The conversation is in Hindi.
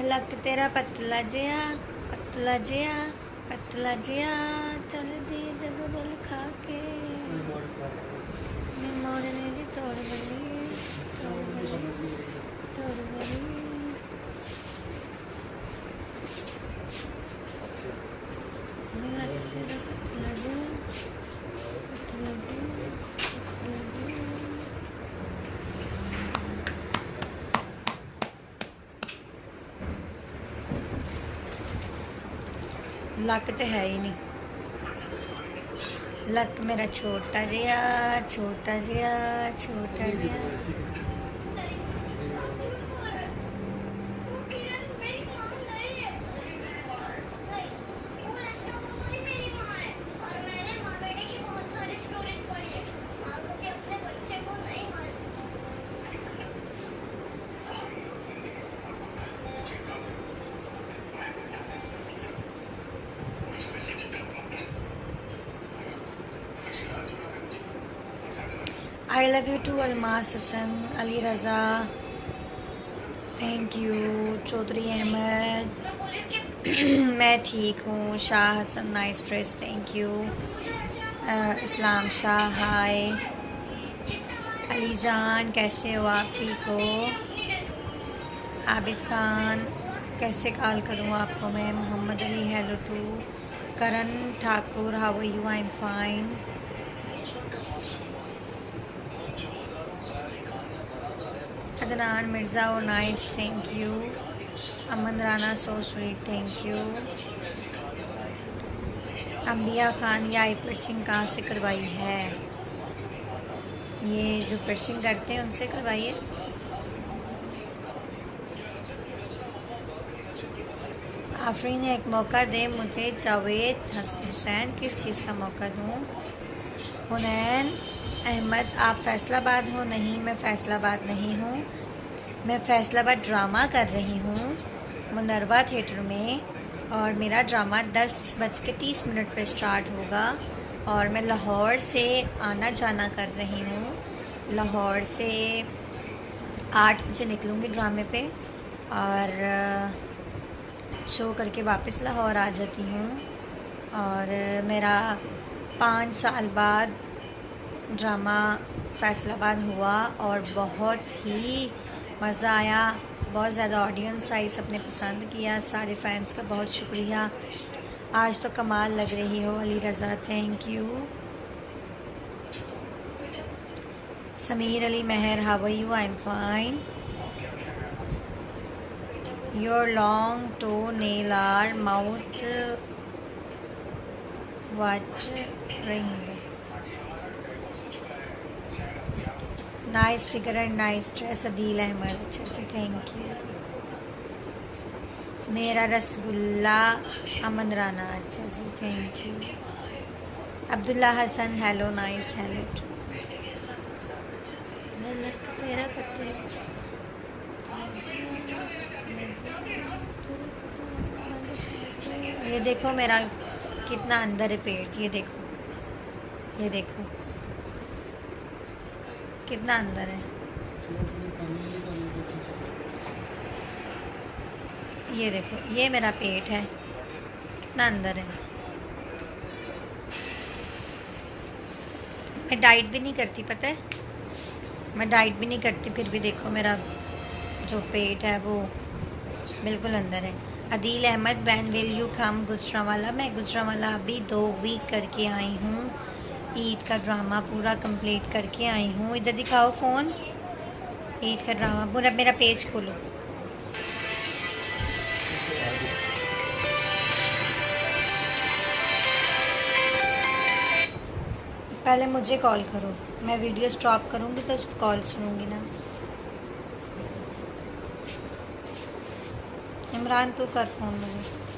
ਲੱਕ ਤੇਰਾ ਪਤਲਾ ਜਿਹਾ ਪਤਲਾ ਜਿਹਾ ਪਤਲਾ ਜਿਹਾ ਚੱਲਦੀ ਜਦੋਂ ਬਲ ਖਾ ਕੇ ਨੀ ਮੋੜਨੇ ਦੀ ਤੋੜ ਬਲੀ ਤੋੜ ਬਲੀ ਤੋੜ ਬਲੀ ਨੀ ਲੱਕ ਤੇਰਾ ਪਤਲਾ ਜਿਹਾ ਪਤਲਾ ਜਿਹਾ ਪਤਲਾ ਜਿਹਾ ਲੱਕ ਤੇ ਹੈ ਹੀ ਨਹੀਂ। ਲੱਕ ਮੇਰਾ ਛੋਟਾ ਜਿਹਾ ਛੋਟਾ ਜਿਹਾ ਛੋਟਾ ਜਿਹਾ। I love you to Almas Hasan Ali Raza thank you Chaudhary Ahmed मैं ठीक हूँ, Shah Hasan nice dress thank you Islam Shah hi Ali जान, कैसे हो आप ठीक हो? आबिद खान, कैसे कॉल करूँ आपको मैं? Mohammad Ali hello to Karan Thakur how you I am fine Adnan Mirza oh nice thank you Aman Rana so sweet thank you Ambiya Khan या आई पर्सिंग कहाँ से करवाई है? ये जो पर्सिंग करते हैं, उनसे करवाइए। आफरीन एक मौका दे, मुझे जावेद हस- हुसैन किस चीज़ का मौका दूँ? हुनैन अहमद, आप फैसलाबाद हो? नहीं, मैं फैसलाबाद नहीं हूँ। मैं फैसलाबाद ड्रामा कर रही हूँ, मुनरवा थिएटर में, और मेरा ड्रामा दस बज के तीस मिनट पर स्टार्ट होगा, और मैं लाहौर से आना जाना कर रही हूँ। लाहौर से आठ बजे निकलूँगी ड्रामे पे, और शो करके वापस लाहौर आ जाती हूँ, और मेरा पाँच साल बाद ड्रामा फैसलाबाद हुआ, और बहुत ही मज़ा आया, बहुत ज़्यादा ऑडियंस आई, सबने पसंद किया, सारे फैंस का बहुत शुक्रिया। आज तो कमाल लग रही हो, Ali Raza thank you Sameer Ali Mehar how you I am fine your long toe nail are mouth what ring? Nice figure and nice dress Adeel Ahmed अच्छा जी थैंक यू मेरा रसगुल्ला अमन राना अच्छा जी thank you Abdullah Hasan hello nice hello तेरा ये देखो मेरा कितना अंदर है पेट, ये देखो ये देखो। कितना अंदर है? ये देखो, ये मेरा पेट है। कितना अंदर है? मैं डाइट भी नहीं करती, पता है? मैं डाइट भी नहीं करती, फिर भी देखो मेरा जो पेट है, वो बिल्कुल अंदर है। Adeel Ahmed when will you come Gujranwala. मैं गुजरावाला अभी दो वीक करके आई हूँ। ईद का ड्रामा पूरा कंप्लीट करके आई हूँ। इधर दिखाओ फ़ोन। ईद का ड्रामा पूरा, मेरा पेज खोलो। पहले मुझे कॉल करो, मैं वीडियो स्टॉप करूँगी तो कॉल सुनूँगी ना। इमरान, तू कर फ़ोन मुझे।